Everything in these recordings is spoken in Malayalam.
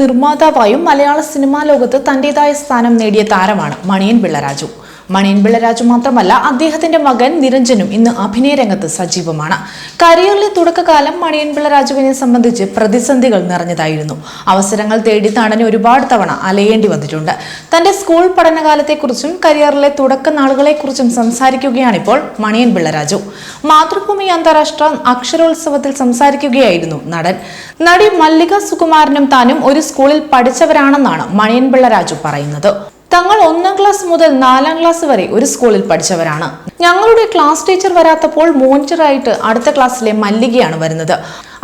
നിർമ്മാതാവായും മലയാള സിനിമാ ലോകത്ത് തന്റേതായ സ്ഥാനം നേടിയ താരമാണ് മണിയൻ പിള്ളരാജു. മണിയൻ പിള്ളരാജു മാത്രമല്ല അദ്ദേഹത്തിന്റെ മകൻ നിരഞ്ജനും ഇന്ന് അഭിനയ രംഗത്ത് സജീവമാണ്. കരിയറിലെ തുടക്കകാലം മണിയൻ പിള്ളരാജുവിനെ സംബന്ധിച്ച് പ്രതിസന്ധികൾ നിറഞ്ഞതായിരുന്നു. അവസരങ്ങൾ തേടി നടന് ഒരുപാട് തവണ അലയേണ്ടി വന്നിട്ടുണ്ട്. തന്റെ സ്കൂൾ പഠനകാലത്തെക്കുറിച്ചും കരിയറിലെ തുടക്ക നാളുകളെക്കുറിച്ചും സംസാരിക്കുകയാണിപ്പോൾ മണിയൻ പിള്ളരാജു. മാതൃഭൂമി അന്താരാഷ്ട്ര അക്ഷരോത്സവത്തിൽ സംസാരിക്കുകയായിരുന്നു നടൻ. നടി മല്ലിക സുകുമാരനും താനും ഒരു സ്കൂളിൽ പഠിച്ചവരാണെന്നാണ് മണിയൻപിള്ള രാജു പറയുന്നത്. തങ്ങൾ ഒന്നാം ക്ലാസ് മുതൽ നാലാം ക്ലാസ് വരെ ഒരു സ്കൂളിൽ പഠിച്ചവരാണ്. ഞങ്ങളുടെ ക്ലാസ് ടീച്ചർ വരാത്തപ്പോൾ മോണിറ്ററായിട്ട് അടുത്ത ക്ലാസ്സിലെ മല്ലികയാണ് വരുന്നത്.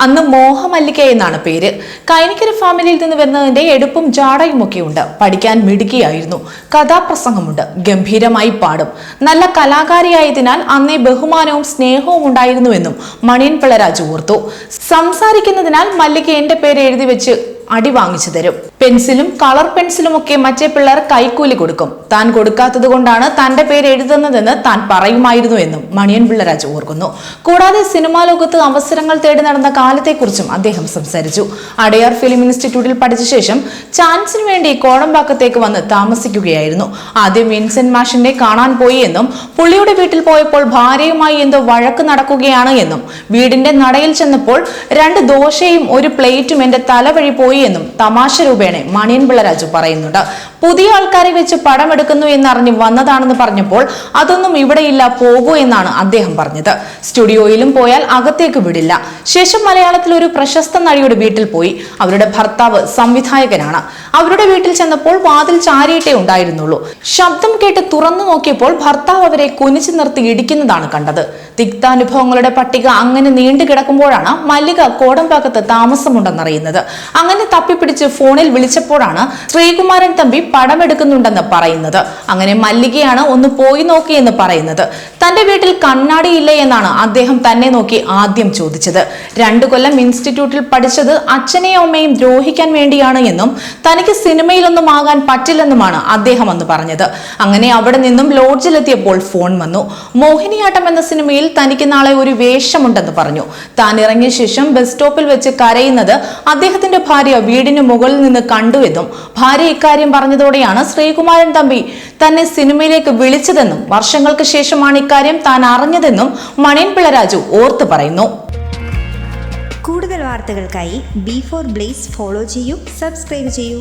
അന്ന് മോഹമല്ലിക എന്നാണ് പേര്. കൈനിക്കര ഫാമിലിയിൽ നിന്ന് വരുന്നതിന്റെ എടുപ്പും ജാടയും ഒക്കെ ഉണ്ട്. പഠിക്കാൻ മിടുക്കിയായിരുന്നു. കഥാപ്രസംഗമുണ്ട്. ഗംഭീരമായി പാടും. നല്ല കലാകാരിയായതിനാൽ അന്നേ ബഹുമാനവും സ്നേഹവും ഉണ്ടായിരുന്നുവെന്നും മണിയൻ രാജു ഓർത്തു. സംസാരിക്കുന്നതിനാൽ മല്ലിക എന്റെ പേര് എഴുതി വെച്ച് അടി വാങ്ങിച്ചു തരും പെൻസിലും കളർ പെൻസിലും ഒക്കെ മറ്റേ പിള്ളേർ കൈക്കൂലി കൊടുക്കും. താൻ കൊടുക്കാത്തത് കൊണ്ടാണ് തന്റെ പേര് എഴുതുന്നതെന്ന് താൻ പറയുമായിരുന്നു എന്നും മണിയൻ പിള്ളരാജ് ഓർക്കുന്നു. കൂടാതെ സിനിമാ ലോകത്ത് അവസരങ്ങൾ തേടി നടന്ന കാലത്തെക്കുറിച്ചും അദ്ദേഹം സംസാരിച്ചു. അടയാർ ഫിലിം ഇൻസ്റ്റിറ്റ്യൂട്ടിൽ പഠിച്ച ശേഷം ചാൻസിന് വേണ്ടി കോടമ്പാക്കത്തേക്ക് വന്ന് താമസിക്കുകയായിരുന്നു. ആദ്യം വിൻസെന്റ് മാഷിനെ കാണാൻ പോയി എന്നും പുള്ളിയുടെ വീട്ടിൽ പോയപ്പോൾ ഭാര്യയുമായി എന്തോ വഴക്ക് നടക്കുകയാണ് എന്നും വീടിന്റെ നടയിൽ ചെന്നപ്പോൾ രണ്ട് ദോശയും ഒരു പ്ലേറ്റും എന്റെ തലവഴി പോയി എന്നും തമാശ രൂപേണ മണിയൻ പിള്ളരാജു പറയുന്നുണ്ട്. പുതിയ ആൾക്കാരെ വെച്ച് പടമെടുക്കുന്നു എന്നറിഞ്ഞ് വന്നതാണെന്ന് പറഞ്ഞപ്പോൾ അതൊന്നും ഇവിടെയില്ല പോകൂ എന്നാണ് അദ്ദേഹം പറഞ്ഞത്. സ്റ്റുഡിയോയിലും പോയാൽ അകത്തേക്ക് വിടില്ല. ശേഷം മലയാളത്തിൽ ഒരു പ്രശസ്ത നടിയുടെ വീട്ടിൽ പോയി. അവരുടെ ഭർത്താവ് സംവിധായകനാണ്. അവരുടെ വീട്ടിൽ ചെന്നപ്പോൾ വാതിൽ ചാരിയിട്ടേ ഉണ്ടായിരുന്നുള്ളൂ. ശബ്ദം കേട്ട് തുറന്നു നോക്കിയപ്പോൾ ഭർത്താവ് അവരെ കുനിച്ചു നിർത്തി ഇടിക്കുന്നതാണ് കണ്ടത്. തിക്താനുഭവങ്ങളുടെ പട്ടിക അങ്ങനെ നീണ്ടു കിടക്കുമ്പോഴാണ് മല്ലിക കോടമ്പാക്കത്ത് താമസമുണ്ടെന്നറിയുന്നത്. അങ്ങനെ തപ്പിപ്പിടിച്ച് ഫോണിൽ വിളിച്ചപ്പോഴാണ് ശ്രീകുമാരൻ തമ്പി പടമെടുക്കുന്നുണ്ടെന്ന് പറയുന്നത്. അങ്ങനെ മല്ലികയാണ് ഒന്ന് പോയി നോക്കിയെന്ന് പറയുന്നത്. തന്റെ വീട്ടിൽ കണ്ണാടി ഇല്ലേ എന്നാണ് അദ്ദേഹം തന്നെ നോക്കി ആദ്യം ചോദിച്ചത്. രണ്ടു കൊല്ലം ഇൻസ്റ്റിറ്റ്യൂട്ടിൽ പഠിച്ചത് അച്ഛനെയും അമ്മയും ദ്രോഹിക്കാൻ വേണ്ടിയാണ് എന്നും തനിക്ക് സിനിമയിലൊന്നും ആകാൻ പറ്റില്ലെന്നുമാണ് അദ്ദേഹം അന്ന് പറഞ്ഞത്. അങ്ങനെ അവിടെ നിന്നും ലോഡ്ജിലെത്തിയപ്പോൾ ഫോൺ വന്നു. മോഹിനിയാട്ടം എന്ന സിനിമയിൽ തനിക്ക് നാളെ ഒരു വേഷമുണ്ടെന്ന് പറഞ്ഞു. താൻ ഇറങ്ങിയ ശേഷം ബസ് സ്റ്റോപ്പിൽ വെച്ച് കരയുന്നത് അദ്ദേഹത്തിന്റെ ഭാര്യ വീടിന് മുകളിൽ നിന്ന് കണ്ടുവെന്നും ഭാര്യ ഇക്കാര്യം പറഞ്ഞതോടെയാണ് ശ്രീകുമാരൻ തമ്പി തന്നെ സിനിമയിലേക്ക് വിളിച്ചതെന്നും വർഷങ്ങൾക്ക് ശേഷമാണ് ഇക്കാര്യം താൻ അറിഞ്ഞതെന്നും മണിയൻ പിള്ളരാജു ഓർത്തു പറയുന്നു. കൂടുതൽ വാർത്തകൾക്കായി ബി ഫോർ ബ്ലേസ് ഫോളോ ചെയ്യൂ സബ്സ്ക്രൈബ് ചെയ്യൂ.